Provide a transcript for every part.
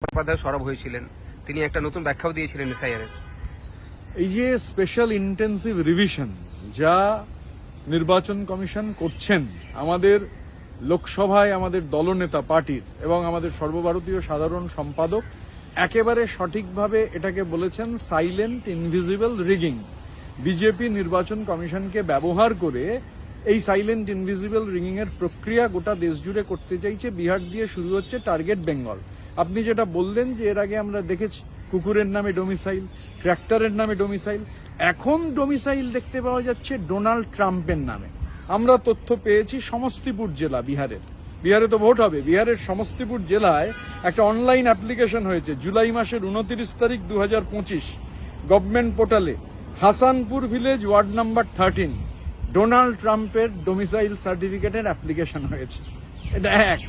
বন্দ্যোপাধ্যায় সরব হয়েছিলেন। তিনি একটা নতুন ব্যাখ্যাও দিয়েছিলেন এসআইআরের এই যে স্পেশাল ইন্টেন্সিভ রিভিশন যা নির্বাচন কমিশন করছেন, আমাদের লোকসভায় আমাদের দলনেতা পার্টির এবং আমাদের সর্বভারতীয় সাধারণ সম্পাদক, একেবারে সঠিকভাবে এটাকে বলেছেন সাইলেন্ট ইনভিজিবল রিগিং বিজেপি নির্বাচন কমিশনকে ব্যবহার করে এই সাইলেন্ট ইনভিজিবল রিগিং এর প্রক্রিয়া গোটা দেশ জুড়ে করতে চাইছে। বিহার দিয়ে শুরু হচ্ছে টার্গেট বেঙ্গল আপনি যেটা বললেন যে এর আগে আমরা দেখেছি, কুকুরের নামে ডোমিসাইল ট্র্যাক্টরের নামে ডোমিসাইল এখন ডোমিসাইল দেখতে পাওয়া যাচ্ছে ডোনাল্ড ট্রাম্পের নামে। আমরা তথ্য পেয়েছি সমস্তিপুর জেলা, বিহারের। বিহারে তো ভোট হবে। বিহারের সমস্তিপুর জেলায় একটা অনলাইন অ্যাপ্লিকেশন হয়েছে, জুলাই মাসের উনত্রিশ তারিখ দু হাজার পঁচিশ গভর্নমেন্ট পোর্টালে Hasanpur village ward number thirteen Donald ট্রাম্পের ডোমিসাইল সার্টিফিকেটের অ্যাপ্লিকেশন হয়েছে। এটা এক।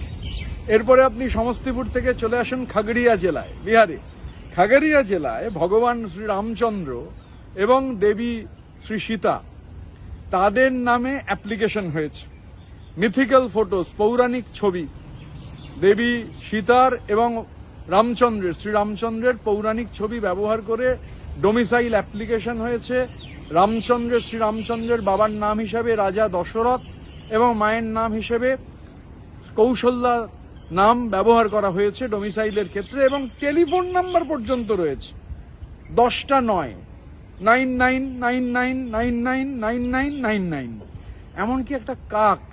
এরপরে আপনি সমস্তিপুর থেকে চলে আসেন খাগড়িয়া জেলায়, বিহারে। খাগড়িয়া জেলায় ভগবান শ্রী রামচন্দ্র এবং দেবী শ্রী সীতা, তাদের নামে অ্যাপ্লিকেশন হয়েছে। মিথিক্যাল ফটোস পৌরাণিক ছবি। দেবী সীতার এবং রামচন্দ্রের, শ্রী রামচন্দ্রের পৌরাণিক ছবি ব্যবহার করে ডোমিসাইল অ্যাপ্লিকেশন হয়েছে। রামচন্দ্রের শ্রী রামচন্দ্রের বাবার নাম হিসাবে রাজা দশরথ এবং মায়ের নাম হিসেবে কৌশল্যা নাম ব্যবহার করা হয়েছে ডোমিসাইলের ক্ষেত্রে এবং টেলিফোন নাম্বার পর্যন্ত রয়েছে। দশটা নয় nine nine nine nine nine nine nine nine nine nine এমনকি একটা কাক,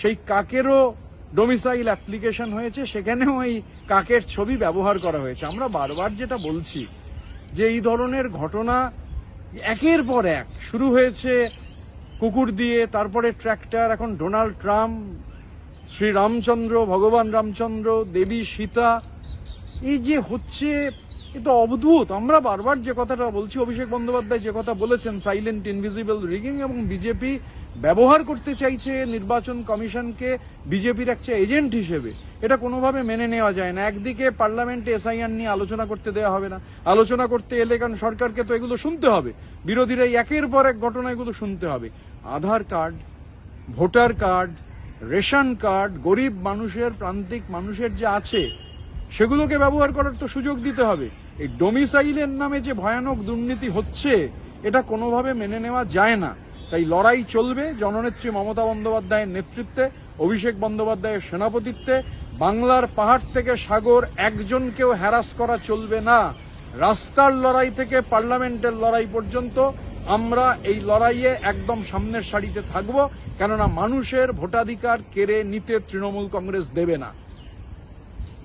সেই কাকেরও ডোমিসাইল অ্যাপ্লিকেশন হয়েছে, সেখানেও এই কাকের ছবি ব্যবহার করা হয়েছে। আমরা বারবার যেটা বলছি যে এই ধরনের ঘটনা একের পর এক। শুরু হয়েছে কুকুর দিয়ে, তারপরে ট্র্যাক্টর, এখন ডোনাল্ড ট্রাম্প শ্রী রামচন্দ্র ভগবান রামচন্দ্র, দেবী সীতা, এই যে হচ্ছে, এ তো অদ্ভুত। আমরা বারবার যে কথাটা বলছি, অভিষেক বন্দ্যোপাধ্যায় যে কথা বলেছেন সাইলেন্ট ইনভিজিবল রিগিং এবং বিজেপি ব্যবহার করতে চাইছে নির্বাচন কমিশনকে বিজেপির একটা এজেন্ট হিসেবে। এটা কোনোভাবে মেনে নেওয়া যায় না। একদিকে পার্লামেন্টে এসআইআর নিয়ে আলোচনা করতে দেওয়া হবে না। আলোচনা করতে এলে কারণ সরকারকে তো এগুলো শুনতে হবে। বিরোধীরা একের পর এক ঘটনা এগুলো শুনতে হবে। Aadhaar card, voter card ration card গরিব মানুষের, প্রান্তিক মানুষের যে আছে, সেগুলোকে ব্যবহার করার তো সুযোগ দিতে হবে। এই ডোমিসাইলের নামে যে ভয়ানক দুর্নীতি হচ্ছে, এটা কোনোভাবে মেনে নেওয়া যায় না। তাই লড়াই চলবে জননেত্রী মমতা বন্দ্যোপাধ্যায়ের নেতৃত্বে, অভিষেক বন্দ্যোপাধ্যায়ের সেনাপতিত্বে। বাংলার পাহাড় থেকে সাগর একজনকেও হ্যারাস করা চলবে না। রাস্তার লড়াই থেকে পার্লামেন্টের লড়াই পর্যন্ত আমরা এই লড়াইয়ে একদম সামনের সারিতে থাকব, কেননা মানুষের ভোটাধিকার কেড়ে নিতে তৃণমূল কংগ্রেস দেবে না।